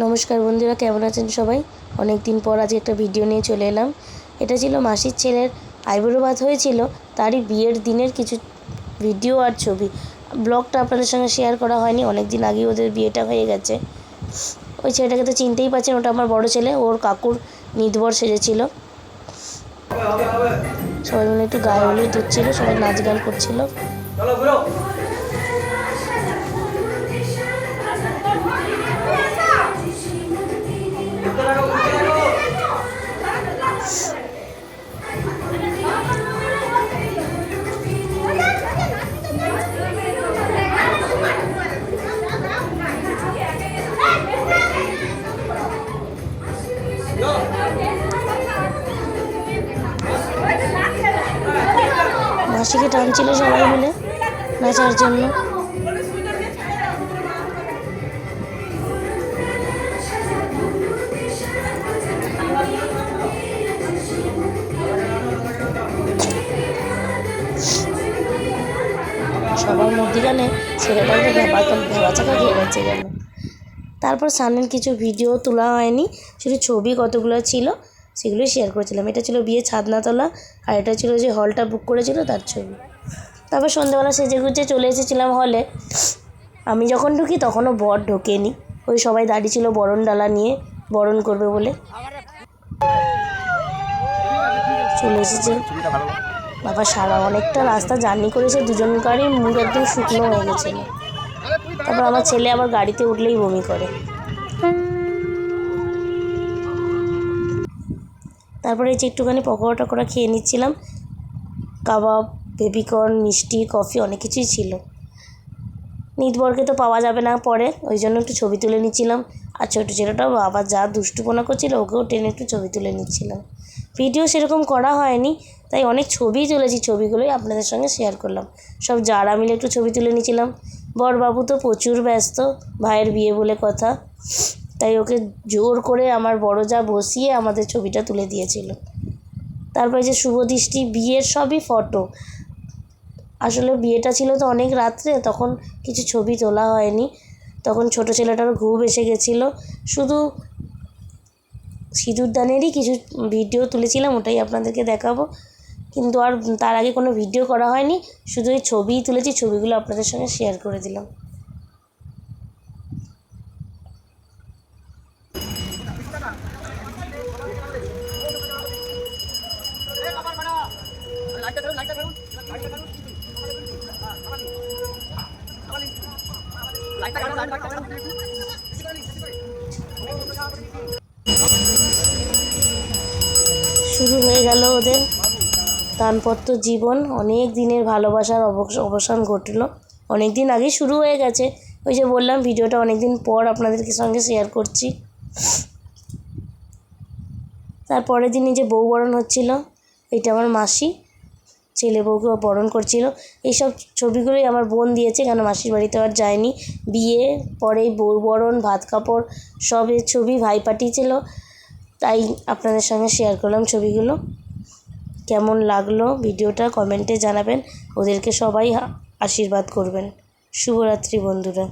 নমস্কার বন্ধুরা, কেমন আছেন সবাই? অনেক দিন পর আজকে একটা ভিডিও নিয়ে চলে এলাম। এটা ছিল মাসির ছেলের আইবুড়ো ভাত হয়েছিল, তারই বিয়ের দিনের কিছু ভিডিও আর ছবি। ব্লগটা আপনাদের সঙ্গে শেয়ার করা হয়নি অনেক দিন আগেই ওদের বিয়েটা হয়ে গেছে। ওই ছেলেটাকে তো চিনতেই পারছেন ওটা আমার বড় ছেলে, ওর কাকুর নিদবর সেজেছিল। সবাই মিলে একটু গায়ে হলুদ দিচ্ছিল, সবাই নাচ গান করছিল। মাসিকে টানছিল সবাই মিলে নাচার জন্য। সবার মধ্যিখানে ছেলেটা তো ভেবাচাকা খেয়ে গেছে যেন তারপর সামনের কিছু ভিডিও তোলা হয়নি, শুধু ছবি কতগুলো ছিল সেগুলোই শেয়ার করেছিলাম। এটা ছিল বিয়ে ছাদনাতলা, আর এটা ছিল যে হলটা বুক করেছিল তার ছবি। তারপর সন্ধ্যেবেলা সেজে গুজে চলে এসেছিলাম হলে আমি যখন ঢুকি তখনও বর ঢোকেনি। ওই সবাই দাঁড়িয়ে ছিল বরণ ডালা নিয়ে, বরণ করবে বলে। চলে এসেছে। বাবা সারা অনেকটা রাস্তা জার্নি করেছে, দুজনকারই মুখ একদম শুকনো হয়ে গেছিল তারপর আমার ছেলে আবার গাড়িতে উঠলেই বমি করে। তারপরে যে একটুখানি পকোড়া টকোড়া খেয়ে নিচ্ছিলাম। কাবাব, বেবিকর্ন, মিষ্টি, কফি অনেক কিছুই ছিল। নিতবরকে তো পাওয়া যাবে না পরে, ওই জন্য একটু ছবি তুলে নিচ্ছিলাম। আর ছোটো ছেলেটাও আবার যা দুষ্টুপনা করছিল, ওকেও টেনে একটু ছবি তুলে নিচ্ছিলাম। ভিডিও সেরকম করা হয়নি, তাই অনেক ছবিই তুলেছি, ছবিগুলোই আপনাদের সঙ্গে শেয়ার করলাম। সব যারা মিলে একটু ছবি তুলে নিয়েছিলাম বরবাবু তো প্রচুর ব্যস্ত, ভাইয়ের বিয়ে বলে কথা। তাই ওকে জোর করে আমার বড় যা বসিয়ে আমাদের ছবিটা তুলে দিয়েছিল। তারপরে যে শুভদৃষ্টি বিয়ের সবই ফটো আসলে বিয়েটা ছিল তো অনেক রাত্রে, তখন কিছু ছবি তোলা হয়নি। তখন ছোট ছেলেটার ঘুম এসে গেছিল। শুধু সিঁদুরদানেরই কিছু ভিডিও তুলেছিলাম, ওটাই আপনাদেরকে দেখাবো। কিন্তু আর তার আগে কোনো ভিডিও করা হয়নি। শুধু এই ছবিই তুলেছি, ছবিগুলো আপনাদের সঙ্গে শেয়ার করে দিলাম। শুরু হয়ে গেল ওদের। দানপত্র জীবন, অনেক দিনের ভালোবাসার অবস- অবসান ঘটলো। অনেক দিন আগেই শুরু হয়ে গেছে। ওই যে বললাম, ভিডিওটা অনেক দিন পর আপনাদেরকে সঙ্গে শেয়ার করছি। তারপরের দিনই যে বউ বরণ হচ্ছিল, এটা আমার মাসি। ছেলে বউকে বরণ করছিল। এইসব ছবিগুলোই আমার বোন দিয়েছে কেন মাসির বাড়িতে আর যায়নি। বিয়ে পরেই বউ বরণ, ভাত কাপড় সবের ছবি ভাই পাঠিয়েছিল। তাই আপনাদের সঙ্গে শেয়ার করলাম ছবিগুলো। কেমন লাগল ভিডিওটা কমেন্টে জানাবেন। ওদেরকে সবাই আশীর্বাদ করবেন। শুভরাত্রি বন্ধুরা।